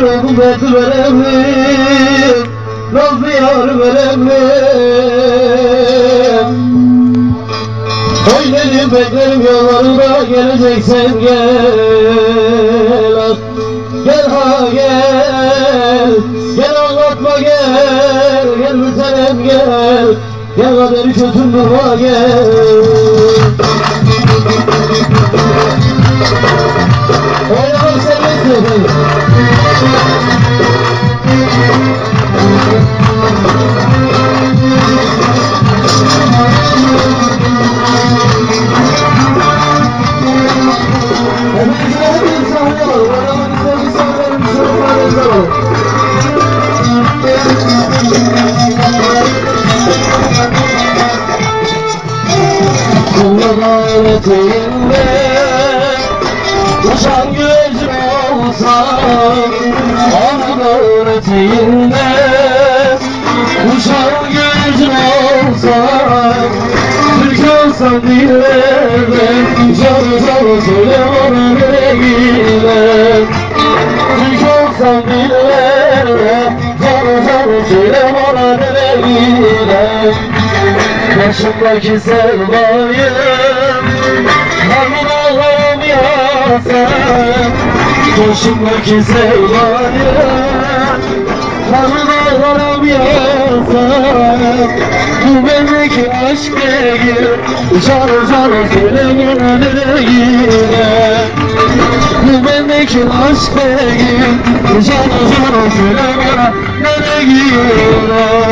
hasret veremem Nazlı yar veremem. Oy benim beklerim yollarında geleceksen gel Gel ha gel. Gel anlatma gel. Gel bir tanem gel. Gel kaderi kötüm durma gel Kulların eteğinde Uçan gözüm olsam Ağlar eteğinde Olsam dillerde Zor zor söyle bana nereye gider Türk olsam dillerde Zor zor söyle bana nereye gider Başımdaki sevdayım Harman ağlarım yasam Başımdaki sevdayım Bu bendeki aşk değil. Canı canı söyle bana nereye Bu bendeki aşk değil. Canı canı söyle bana nereye